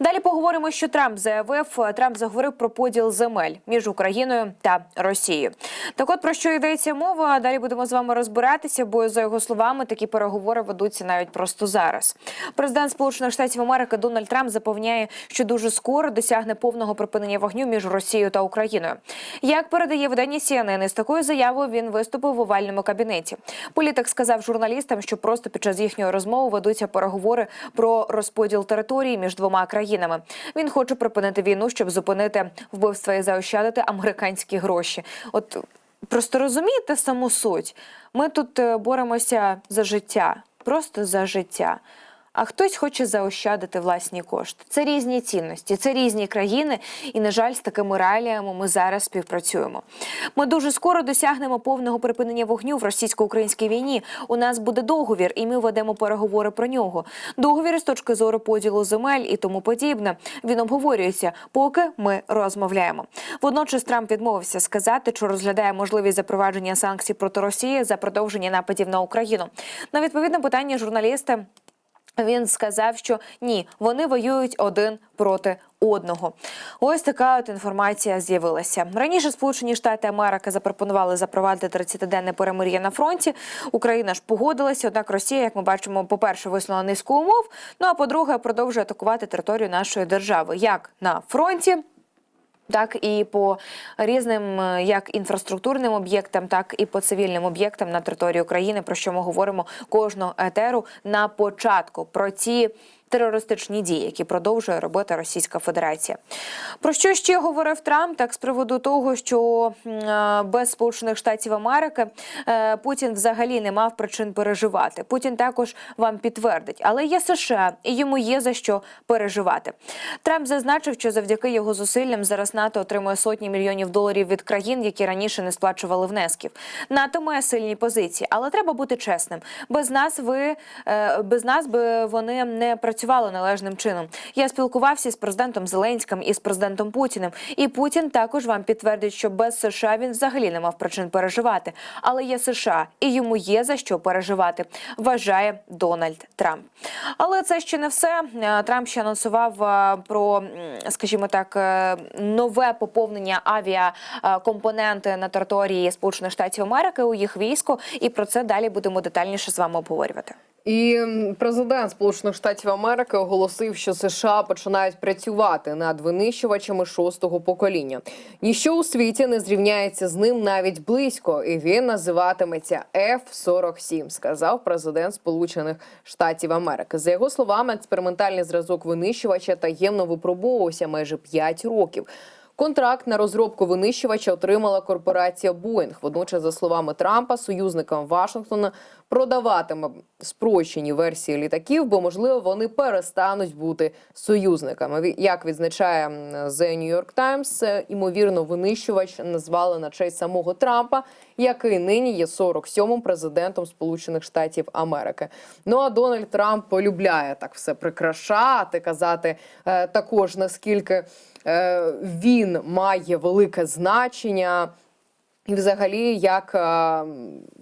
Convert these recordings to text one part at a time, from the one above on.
Далі поговоримо, що Трамп заявив. Трамп заговорив про поділ земель між Україною та Росією. Так, от про що йдеться мова? Далі будемо з вами розбиратися, бо за його словами такі переговори ведуться навіть просто зараз. Президент Сполучених Штатів Америки Дональд Трамп запевняє, що дуже скоро досягне повного припинення вогню між Росією та Україною. Як передає видання CNN, із такою заявою він виступив в овальному кабінеті. Політик сказав журналістам, що просто під час їхньої розмови ведуться переговори про розподіл території між двома країнами. Він хоче припинити війну, щоб зупинити вбивства і заощадити американські гроші. От просто розумієте саму суть. Ми тут е, боремося за життя, просто за життя. А хтось хоче заощадити власні кошти. Це різні цінності, це різні країни, і на жаль, з такими реаліями ми зараз співпрацюємо. Ми дуже скоро досягнемо повного припинення вогню в російсько-українській війні. У нас буде договір, і ми ведемо переговори про нього. Договір з точки зору поділу земель і тому подібне. Він обговорюється, поки ми розмовляємо. Водночас Трамп відмовився сказати, що розглядає можливість запровадження санкцій проти Росії за продовження нападів на Україну. На відповідне питання журналісти. Він сказав, що ні, вони воюють один проти одного. Ось така от інформація з'явилася. Раніше Сполучені Штати Америки запропонували запровадити 30-денне перемир'я на фронті. Україна ж погодилася. Однак Росія, як ми бачимо, по-перше, висунула низку умов. Ну а по-друге, продовжує атакувати територію нашої держави, як на фронті. Так і по різним е, як інфраструктурним об'єктам, так і по цивільним об'єктам на території України, про що ми говоримо кожного етеру на початку про ці. Терористичні дії, які продовжує робити Російська Федерація. Про що ще говорив Трамп? Так з приводу того, що е, без Сполучених Штатів Америки е, Путін взагалі не мав причин переживати. Путін також вам підтвердить, але є США, і йому є за що переживати. Трамп зазначив, що завдяки його зусиллям зараз НАТО отримує сотні мільйонів доларів від країн, які раніше не сплачували внесків. НАТО має сильні позиції, але треба бути чесним. Без нас ви е, без нас би вони не працювали належним чином. Я спілкувався з президентом Зеленським і з президентом Путіним. І Путін також вам підтвердить, що без США він взагалі не мав причин переживати. Але є США, і йому є за що переживати. Вважає Дональд Трамп. Але це ще не все. Е, Трамп ще анонсував е, про, скажімо так, е, нове поповнення авіакомпоненти на території Сполучених Штатів Америки у їх військо. І про це далі будемо детальніше з вами обговорювати. І президент Сполучених Штатів Америки оголосив, що США починають працювати над винищувачами шостого покоління. Ніщо у світі не зрівняється з ним навіть близько, і він називатиметься F-47, сказав президент Сполучених Штатів Америки. За його словами, експериментальний зразок винищувача таємно випробовувався майже 5 років. Контракт на розробку винищувача отримала корпорація Боїнг. Водночас, за словами Трампа, союзникам Вашингтона продаватиме спрощені версії літаків, бо можливо вони перестануть бути союзниками. Як відзначає The New York Times, імовірно, винищувач назвали на честь самого Трампа, який нині є 47-м президентом Сполучених Штатів Америки. Ну а Дональд Трамп полюбляє так все прикрашати, казати е, також наскільки е, він має велике значення. І, взагалі, як е,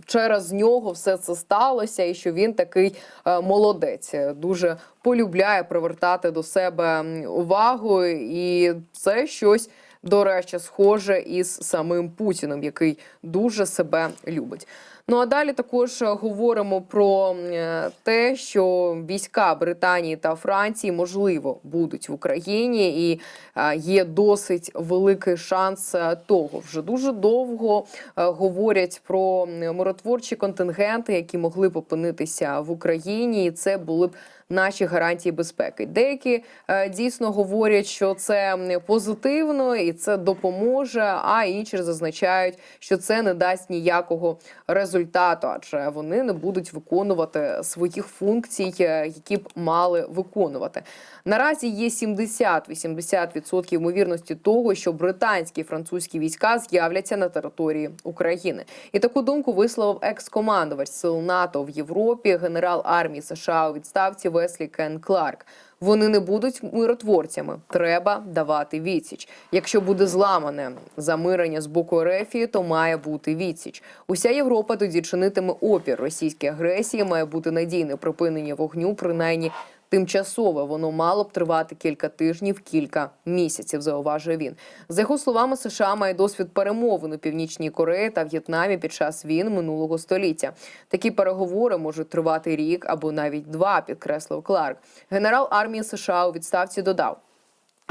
через нього все це сталося, і що він такий е, молодець, дуже полюбляє привертати до себе увагу, і це щось. До речі, схоже із самим Путіним, який дуже себе любить. Ну а далі також говоримо про е, те, що війська Британії та Франції можливо будуть в Україні, і е, є досить великий шанс е, того. Вже дуже довго говорять про миротворчі контингенти, які могли б опинитися в Україні, і це були б наші гарантії безпеки. Деякі е, дійсно говорять, що це позитивно і це допоможе. А інші зазначають, що це не дасть ніякого результату, адже вони не будуть виконувати своїх функцій, е, які б мали виконувати. Наразі є 70-80% ймовірності того, що британські і французькі війська з'являться на території України. І таку думку висловив екс-командувач сил НАТО в Європі, генерал армії США у відставці Веслі Кен Кларк. Вони не будуть миротворцями. Треба давати відсіч. Якщо буде зламане замирення з боку Ерефії, то має бути відсіч. Уся Європа тоді чинитиме опір російській агресії. Має бути надійне припинення вогню, принаймні тимчасове. Воно мало б тривати кілька тижнів, кілька місяців. Зауважує він. За його словами, США має досвід перемовин у північній Кореї та В'єтнамі під час війн минулого століття. Такі переговори можуть тривати рік або навіть два, підкреслив Кларк. Генерал армії США у відставці додав.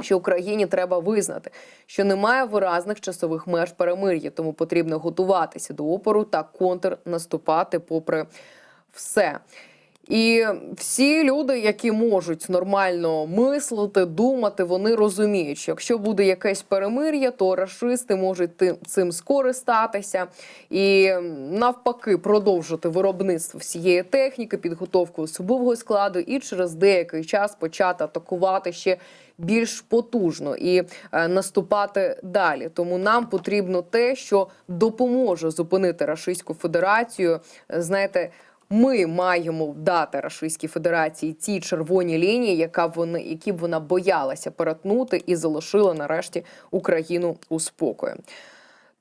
Що Україні треба визнати, що немає виразних часових меж перемир'я, тому потрібно готуватися до опору та контрнаступати попри все. І всі люди, які можуть нормально мислити, думати, вони розуміють, що якщо буде якесь перемир'я, то рашисти можуть цим скористатися і навпаки продовжити виробництво всієї техніки, підготовку особового складу, і через деякий час почати атакувати ще більш потужно і е, наступати далі. Тому нам потрібно те, що допоможе зупинити Рашистську Федерацію. Знаєте. Ми маємо дати Рашистській Федерації ті червоні лінії, яка вони, які б вона боялася перетнути і залишила нарешті Україну у спокої.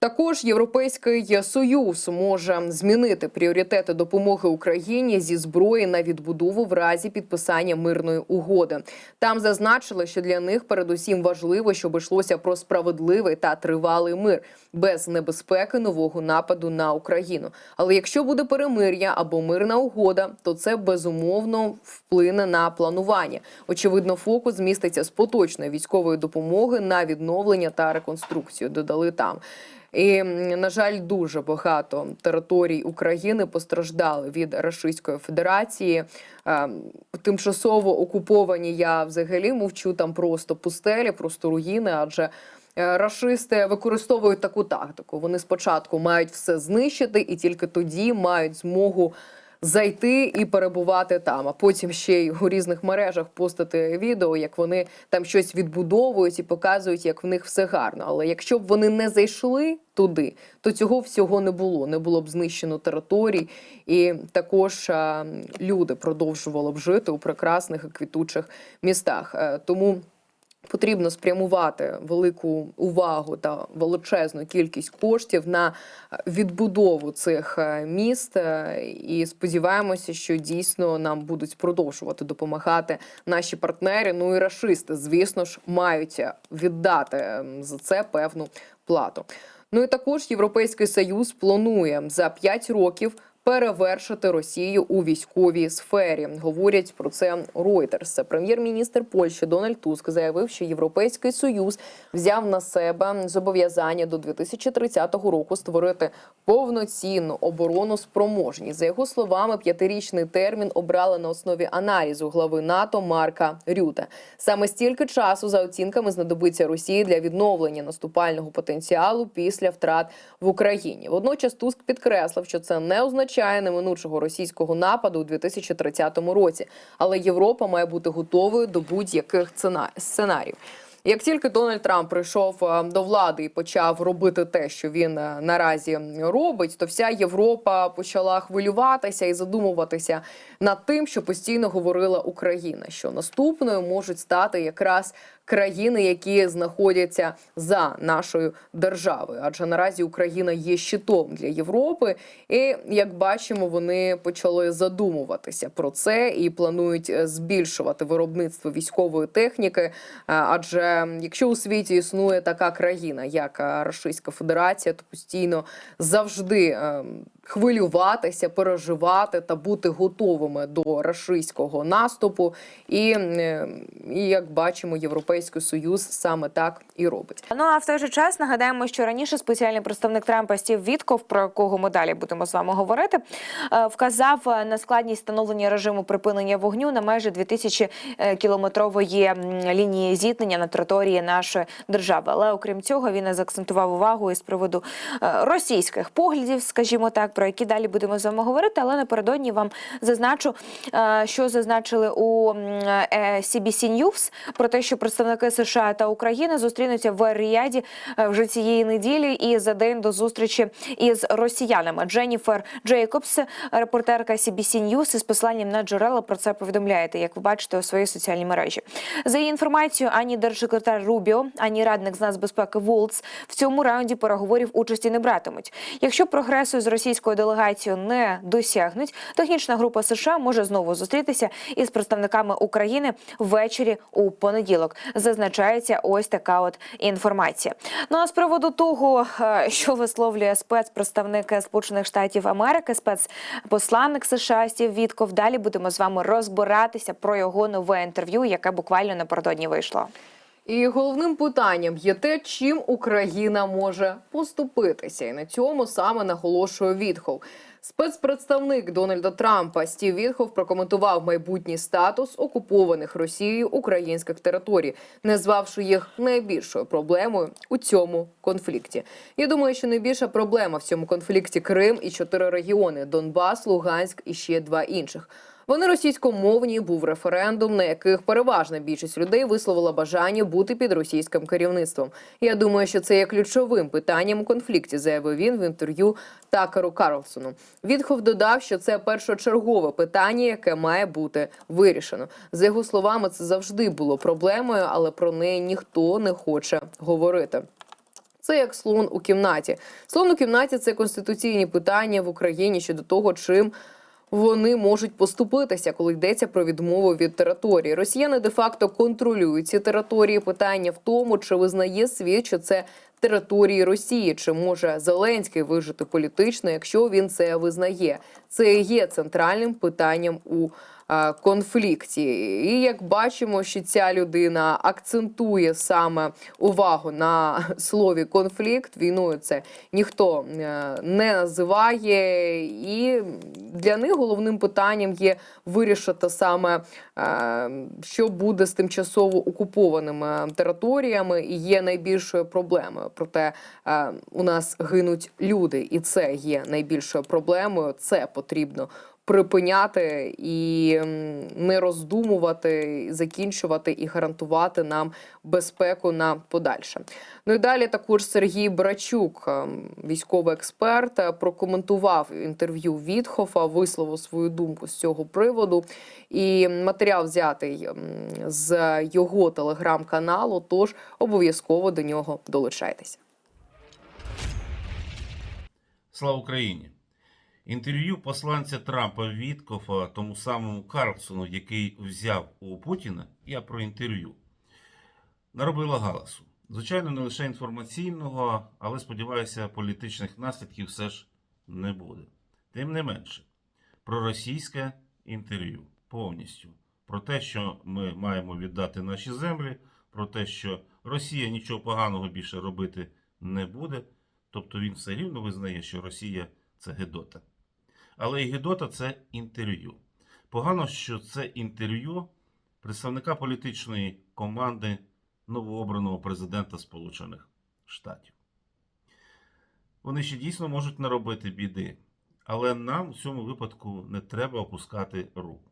Також Європейський Союз може змінити пріоритети допомоги Україні зі зброї на відбудову в разі підписання мирної угоди. Там зазначили, що для них передусім важливо, щоб йшлося про справедливий та тривалий мир без небезпеки нового нападу на Україну. Але якщо буде перемир'я або мирна угода, то це безумовно вплине на планування. Очевидно, фокус зміститься з поточної військової допомоги на відновлення та реконструкцію. Додали там. І на жаль, дуже багато територій України постраждали від Рашистської Федерації. Ем, Тимчасово окуповані я взагалі мовчу там просто пустелі, просто руїни, адже. е, Рашисти використовують таку тактику. Вони спочатку мають все знищити, і тільки тоді мають змогу зайти і перебувати там. А потім ще й у різних мережах постити відео, як вони там щось відбудовують і показують, як в них все гарно. Але якщо б вони не зайшли туди, то цього всього не було. Не було б знищено територій, і також люди продовжували б жити у прекрасних і квітучих містах. Е, Тому. Потрібно спрямувати велику увагу та величезну кількість коштів на відбудову цих е, міст. е, І сподіваємося, що дійсно нам будуть продовжувати допомагати наші партнери. Ну і рашисти, звісно ж, мають віддати ем, за це певну плату. Ну і також Європейський Союз планує за 5 років перевершити Росію у військовій сфері. Говорять про це Reuters. Прем'єр-міністр Польщі Дональд Туск заявив, що Європейський Союз взяв на себе зобов'язання до 2030 року створити повноцінну оборону спроможність. За його словами, п'ятирічний термін обрали на основі аналізу глави НАТО Марка Рюта. Саме стільки часу, за оцінками, знадобиться Росії для відновлення наступального потенціалу після втрат в Україні. Водночас Туск підкреслив, що це не означає неминучого російського нападу у 2030 році, але Європа має бути готовою до будь-яких цена- сценаріїв. Як тільки Дональд Трамп прийшов е, до влади і почав робити те, що він е, наразі робить, то вся Європа почала хвилюватися і задумуватися над тим, що постійно говорила Україна, що наступною можуть стати якраз країни, які знаходяться за нашою державою, адже наразі Україна є щитом для Європи, і як бачимо, вони почали задумуватися про це і планують е, збільшувати виробництво військової техніки. Е, Адже якщо у світі існує така країна, як е, Російська Федерація, то постійно завжди е, хвилюватися, переживати та бути готовими до рашистського наступу. І, і як бачимо, Європейський Союз саме так і робить. Ну а в той же час нагадаємо, що раніше спеціальний представник Трампа Стів Вітков, про якого ми далі будемо з вами говорити, е, вказав е, на складність встановлення режиму припинення вогню на межі 2000 е, кілометрової лінії зіткнення на території нашої держави. Але окрім цього, він і заакцентував увагу із приводу російських поглядів, скажімо так, про які далі будемо з вами говорити. Але напередодні вам зазначу, е, що зазначили у м, е, CBC News про те, що представники США та України зустрінуться в Ріаді е, вже цієї неділі і за день до зустрічі із росіянами. Дженніфер Джейкобс, репортерка CBC News, із посиланням на джерела про це повідомляєте, як ви бачите у своїй соціальній мережі. За її інформацією, ані держсекретар Рубіо, ані радник з нацбезпеки Волц в цьому раунді переговорів участі не братимуть. Якщо прогресу з російською українською делегацією не досягнуть, технічна група США може знову зустрітися із представниками України ввечері у понеділок. Зазначається ось така от інформація. Ну а з приводу того, е, що висловлює спецпредставник Сполучених Штатів Америки, спецпосланник США Стів Вітков. Далі будемо з вами розбиратися про його нове інтерв'ю, яке буквально напередодні вийшло. І головним питанням є те, чим Україна може поступитися, і на цьому саме наголошує Вітхов. Спецпредставник Дональда Трампа Стів Вітхов прокоментував майбутній статус окупованих Росією українських територій, назвавши їх найбільшою проблемою у цьому конфлікті. Я думаю, що найбільша проблема в цьому конфлікті Крим і чотири регіони: Донбас, Луганськ і ще два інших. Вони російськомовні був референдум, на яких переважна більшість людей висловила бажання бути під російським керівництвом. Я думаю, що це є ключовим питанням у конфлікті, заявив він в інтерв'ю Такеру Карлсону. Відхов додав, що це першочергове питання, яке має бути вирішено. За його словами, це завжди було проблемою, але про неї ніхто не хоче говорити. Це як слон у кімнаті. Слон у кімнаті це конституційні питання в Україні щодо того, чим вони можуть поступитися, коли йдеться про відмову від території. Росіяни де-факто контролюють ці території. Питання в тому, чи визнає світ, що це території Росії, чи може Зеленський вижити політично, якщо він це визнає. Це є центральним питанням у конфлікті. І як бачимо, що ця людина акцентує саме увагу на слові конфлікт, війною це ніхто е, не називає, і для них головним питанням є вирішити саме, е, що буде з тимчасово окупованими територіями, і є найбільшою проблемою. Проте е, у нас гинуть люди, і це є найбільшою проблемою. Це потрібно припиняти і не роздумувати, закінчувати і гарантувати нам безпеку на подальше. Ну і далі також Сергій Брачук, ем, військовий експерт, е, прокоментував інтерв'ю Вітхофа, висловив свою думку з цього приводу. І матеріал взятий ем, з його телеграм-каналу. Тож обов'язково до нього долучайтеся. Слава Україні! Інтерв'ю посланця Трампа Віткофа тому самому Карлсону, який взяв у Путіна, я про інтерв'ю, наробила галасу. Звичайно, не лише інформаційного, але сподіваюся, політичних наслідків все ж не буде. Тим не менше, про російське інтерв'ю повністю. Про те, що ми маємо віддати наші землі, про те, що Росія нічого поганого більше робити не буде. Тобто він все рівно визнає, що Росія це Гедота. Але і це інтерв'ю. Погано, що це інтерв'ю представника політичної команди новообраного президента Сполучених Штатів. Вони ще дійсно можуть наробити біди, але нам в цьому випадку не треба опускати руку.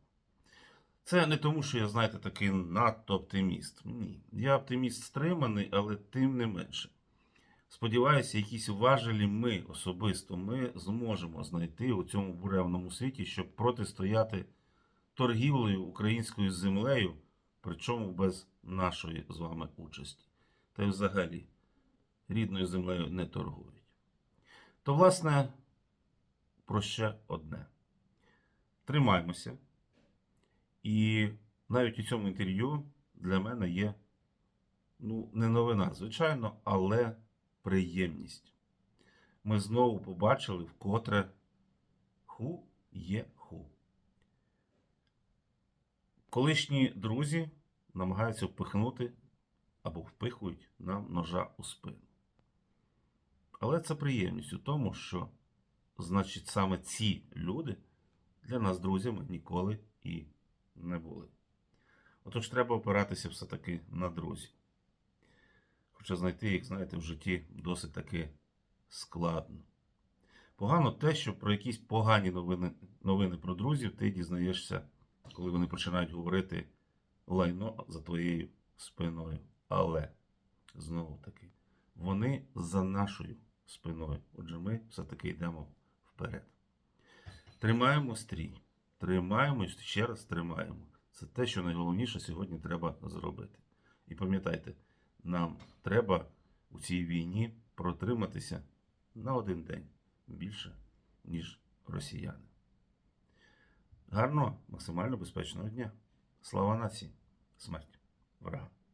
Це не тому, що я, знаєте, такий надто оптиміст. Ні. Я оптиміст стриманий, але тим не менше. Сподіваюся, якісь важелі ми особисто ми зможемо знайти у цьому буревному світі, щоб протистояти торгівлею українською землею, причому без нашої з вами участі. Та й взагалі рідною землею не торгують. То, власне, про ще одне. Тримаймося. І навіть у цьому інтерв'ю для мене є ну, не новина, звичайно, але приємність. Ми знову побачили вкотре ху є ху. Колишні друзі намагаються впихнути або впихують нам ножа у спину. Але це приємність у тому, що, значить, саме ці люди для нас друзями ніколи і не були. Отож, треба опиратися все-таки на друзів. Хоча знайти їх, знаєте, в житті досить таки складно. Погано те, що про якісь погані новини, новини про друзів ти дізнаєшся, коли вони починають говорити лайно за твоєю спиною. Але, знову таки, вони за нашою спиною. Отже, ми все-таки йдемо вперед. Тримаємо стрій. Тримаємо, ще раз тримаємо. Це те, що найголовніше сьогодні треба зробити. І пам'ятайте, нам треба у цій війні протриматися на один день. Більше ніж росіяни. Гарного, максимально безпечного дня. Слава нації! Смерть ворога!